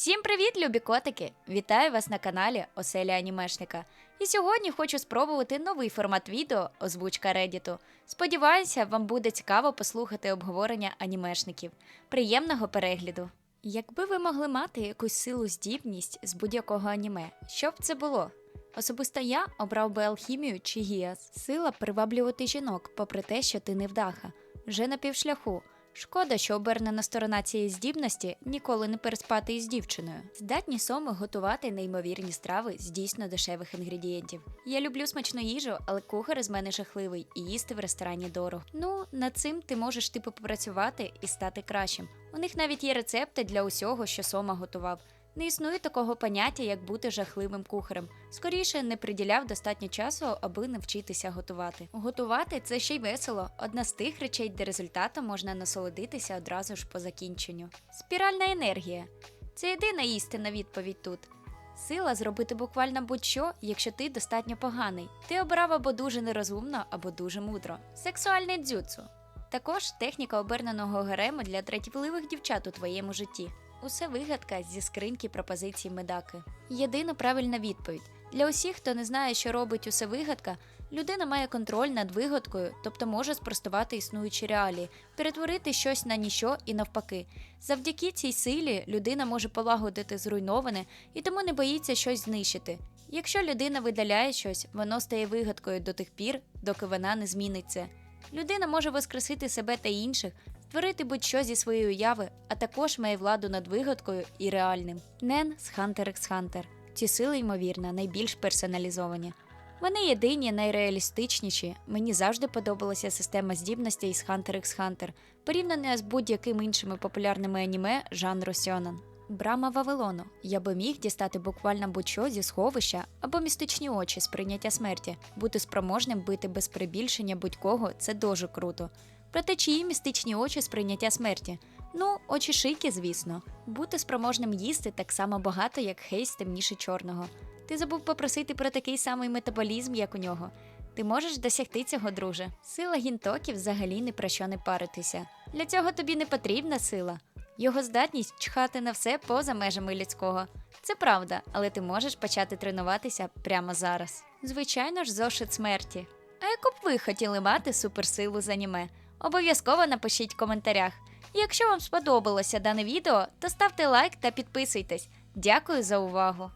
Всім привіт, любі котики! Вітаю вас на каналі Оселя Анімешника. І сьогодні хочу спробувати новий формат відео озвучка Реддіту. Сподіваюся, вам буде цікаво послухати обговорення анімешників. Приємного перегляду! Якби ви могли мати якусь силу здібність з будь-якого аніме, що б це було? Особисто я обрав би алхімію чи гіас. Сила приваблювати жінок, попри те, що ти невдаха. Вже на півшляху. Шкода, що обернена сторона цієї здібності ніколи не переспати із дівчиною. Здатні соми готувати неймовірні страви з дійсно дешевих інгредієнтів. Я люблю смачну їжу, але кухар із мене жахливий і їсти в ресторані дорого. Ну, над цим ти можеш типу попрацювати і стати кращим. У них навіть є рецепти для усього, що сома готував. Не існує такого поняття, як бути жахливим кухарем. Скоріше не приділяв достатньо часу, аби навчитися готувати. Готувати це ще й весело. Одна з тих речей, де результатом можна насолодитися одразу ж по закінченню. Спіральна енергія це єдина істинна відповідь тут. Сила зробити буквально будь-що, якщо ти достатньо поганий. Ти обрав або дуже нерозумно, або дуже мудро. Сексуальний дзюцу. Також техніка оберненого гарему для дратівливих дівчат у твоєму житті. Усе вигадка зі скриньки пропозицій медаки. Єдина правильна відповідь. Для усіх, хто не знає, що робить усе вигадка, людина має контроль над вигадкою, тобто може спростувати існуючі реалії, перетворити щось на ніщо і навпаки. Завдяки цій силі людина може полагодити зруйноване і тому не боїться щось знищити. Якщо людина видаляє щось, воно стає вигадкою до тих пір, доки вона не зміниться. Людина може воскресити себе та інших, створити будь-що зі своєї уяви, а також має владу над вигадкою і реальним. Нен з Hunter x Hunter. Ці сили, ймовірно, найбільш персоналізовані. Вони єдині, найреалістичніші. Мені завжди подобалася система здібностей з Hunter x Hunter, порівняна з будь-якими іншими популярними аніме жанру сьонен. Брама Вавилону. Я би міг дістати буквально будь-що зі сховища або містичні очі з прийняття смерті. Бути спроможним бити без прибільшення будь-кого це дуже круто. Проте чиї містичні очі з прийняття смерті? Ну, очі шийки, звісно. Бути спроможним їсти так само багато, як Хейс темніше чорного. Ти забув попросити про такий самий метаболізм, як у нього. Ти можеш досягти цього, друже. Сила гінтоків взагалі ні про що не паритися. Для цього тобі не потрібна сила. Його здатність чхати на все поза межами людського. Це правда, але ти можеш почати тренуватися прямо зараз. Звичайно ж, зошит смерті. А яку б ви хотіли мати суперсилу з аніме? Обов'язково напишіть в коментарях. Якщо вам сподобалося дане відео, то ставте лайк та підписуйтесь. Дякую за увагу!